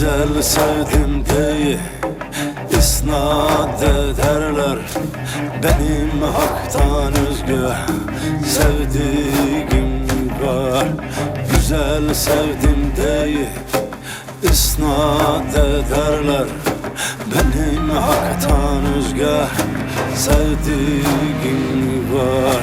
Güzel sevdim diye isnat ederler. Benim haktan özgü sevdiğim var. Güzel sevdim diye isnat ederler. Benim haktan özgü sevdiğim var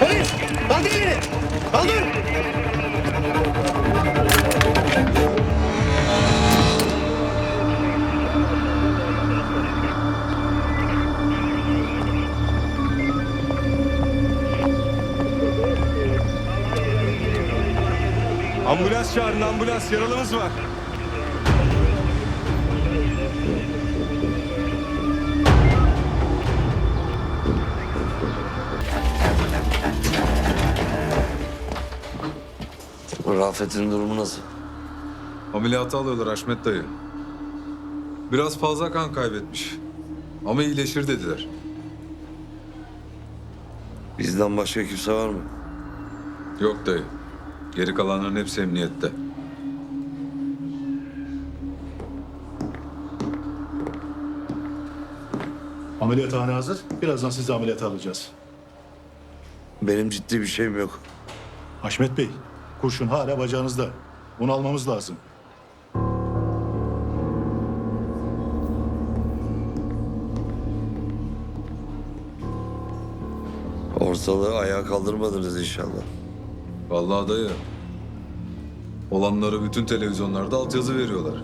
Polis! Kaldır beni! Kaldır! Ambulans çağırın ambulans yaralımız var. Rafet'in durumu nasıl? Ameliyata alıyorlar Haşmet dayı. Biraz fazla kan kaybetmiş. Ama iyileşir dediler. Bizden başka kimse var mı? Yok dayı. Geri kalanların hepsi emniyette. Ameliyathane hazır. Birazdan sizi ameliyata alacağız. Benim ciddi bir şeyim yok. Haşmet Bey, kurşun hala bacağınızda. Bunu almamız lazım. Ortalığı ayağa kaldırmadınız inşallah. Vallahi dayı. Olanları bütün televizyonlarda altyazı veriyorlar.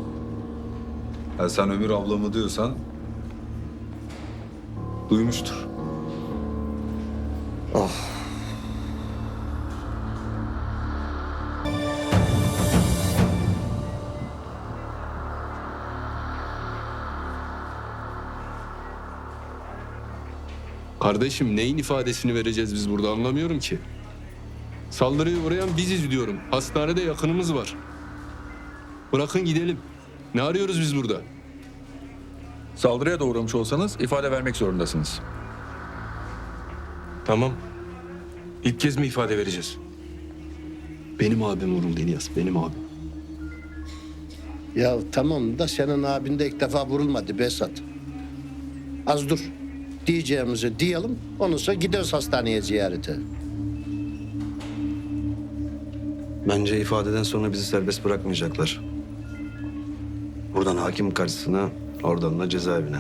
Ha sen Ömür ablamı diyorsan... Duymuştur. Kardeşim neyin ifadesini vereceğiz biz burada anlamıyorum ki. Saldırıya uğrayan biziz diyorum. Hastanede yakınımız var. Bırakın gidelim. Ne arıyoruz biz burada? Saldırıya da uğramış olsanız ifade vermek zorundasınız. Tamam. İlk kez mi ifade vereceğiz? Benim abim vuruldu İlyas, benim abim. Ya tamam da senin abin de ilk defa vurulmadı Besat. Az dur. Diyeceğimizi diyelim. Ondan sonra gideriz hastaneye ziyarete. Bence ifadeden sonra bizi serbest bırakmayacaklar. Buradan hakim karşısına, oradan da cezaevine.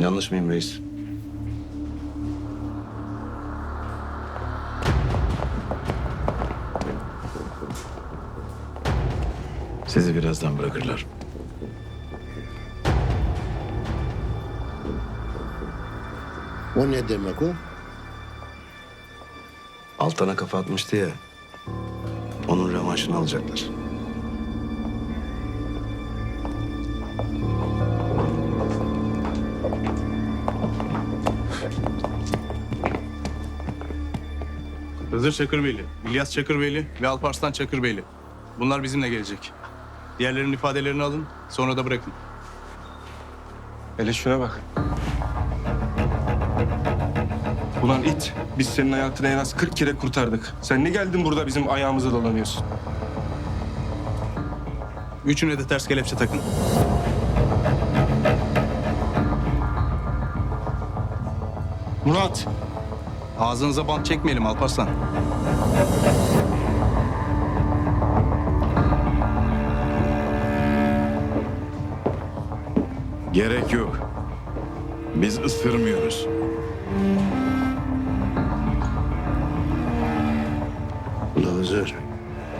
Yanlış mıyım reis? Sizi birazdan bırakırlar. O ne demek o? Altana kafa atmıştı ya. Onun revanşını alacaklar. Hızır Çakırbeyli, İlyas Çakırbeyli ve Alparslan Çakırbeyli. Bunlar bizimle gelecek. Diğerlerinin ifadelerini alın, sonra da bırakın. Hele şuna bak. Ulan it, biz senin hayatını en az 40 kere kurtardık. Sen ne geldin burada bizim ayağımıza dolanıyorsun? Üçüne de ters kelepçe takın. Murat! Ağzınıza bant çekmeyelim Alparslan. Gerek yok. Biz ısırmıyoruz. Ula Hızır,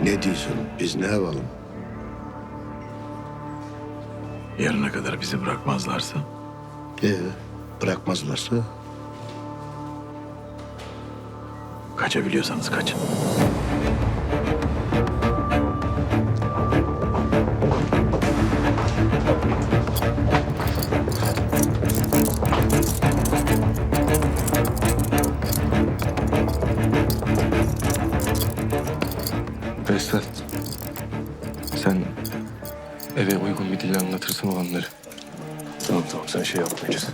ne diyorsun? Biz ne yapalım? Yarına kadar bizi bırakmazlarsa Ee, bırakmazlarsa? kaçabiliyorsanız kaçın. Dille anlatırsın olanları. Tamam tamam sen şey yapmayacağız.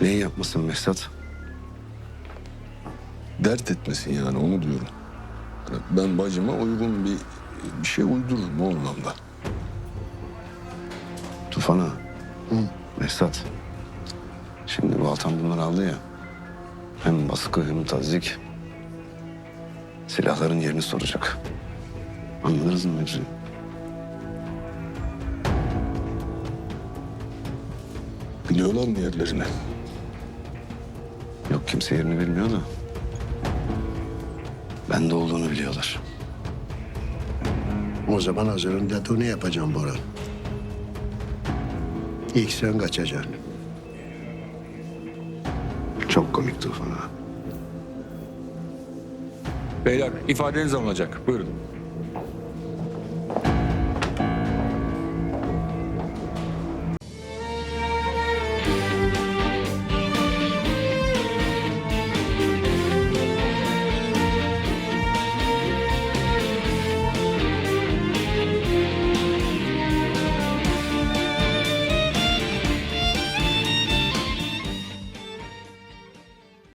Neyi yapmasın Mesut? dert etmesin yani onu diyorum. Ben bacıma uygun bir bir şey uydururum o anlamda. Tufana. Hı. Mesut. Şimdi bu Altan bunları aldı ya. Hem baskı hem tazik. Silahların yerini soracak. Anladınız mı mevzuyu? Biliyorlar mı yerlerini? Yok kimse yerini bilmiyor da. Bende olduğunu biliyorlar. O zaman Hazır'ın dediğini yapacağım Bora. İlk sen kaçacaksın. Çok komik Tufan. Beyler ifadeniz alınacak. Buyurun.